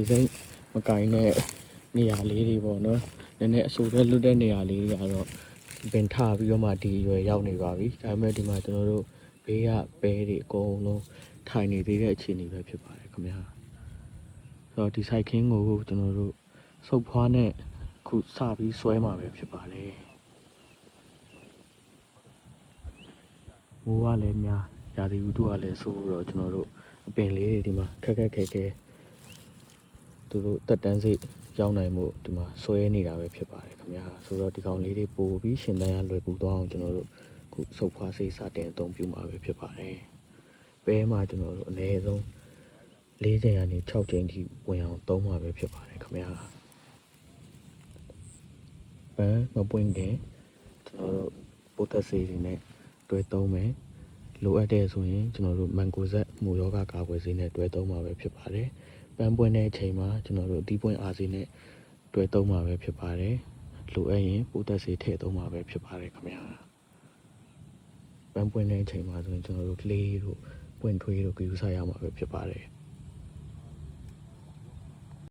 ဒီစိမ့်မကင်တဲ့နေရာလေးတွေပေါ့နော်နည်းနည်းအဆူတဲ့လွတ်တဲ့နေရာလေးတွေကတော့ပင်ထပြီးတော့မှဒီရွယ်ရောက်နေပါပြီဒါပေမဲ့ဒီမှာကျွန်တော်တို့ဘေးကပဲတွေအကုန်လုံးထိုင်နေသေးတဲ့အခြေအနေပဲဖြစ်ပါတယ်ခင်ဗျာဆိုတော့ဒီဆိုင်ခင်းကိုကျွန်တော်တို့စုပ်ဖွားနဲ့ခုစပြီးဆွဲမှာပဲဖြစ်ပါတယ်မိုးကလည်းများရာသီဥတုကလည်းဆိုးတော့ကျွန်တော်တို့အပင်လေးတွေဒီမှာခက်ခက်ခဲခဲ သူတို့တက်တန်းစိတ်ရောက်နိုင်မှုဒီမှာဆွဲနေတာပဲဖြစ်ပါတယ်ခင်ဗျာဆိုတော့ဒီကောင်လေးတွေပို့ပြီးရှင်သန်ရလွယ်ကူသွားအောင်ကျွန်တော်တို့ခုစုပ်ဖွားစိတ်စတင်အသုံးပြုမှာပဲဖြစ်ပါတယ်ပဲမှာကျွန်တော်တို့အနည်းဆုံး၄ချိန်ကနေ6ချိန်ထိဝင်အောင်သုံးမှာပဲဖြစ်ပါတယ်ခင်ဗျာပန်းမပွင့်ခင်ကျွန်တော်တို့ပိုတက်စေးတွေနဲ့တွဲသုံးမယ်လိုအပ်တဲ့ဆိုရင်ကျွန်တော်တို့မန်ကိုဇက်မူယောဂကာကွယ်ဆေးနဲ့တွဲသုံးမှာပဲဖြစ်ပါတယ်။ ပန်းပွင့်တဲ့အချိန်မှာကျွန်တော်တို့အသီးပွင့်အားဆေးနဲ့တွဲသုံးမှာပဲဖြစ်ပါတယ်။လိုအပ်ရင်ပိုတက်ဆေးထည့်သုံးမှာပဲဖြစ်ပါတယ်ခင်ဗျာ။ပန်းပွင့်တဲ့အချိန်မှာဆိုရင်ကျွန်တော်တို့ကလေးတို့ပွင့်ထွေးတို့ကြိုးစားရမှာပဲဖြစ်ပါတယ်။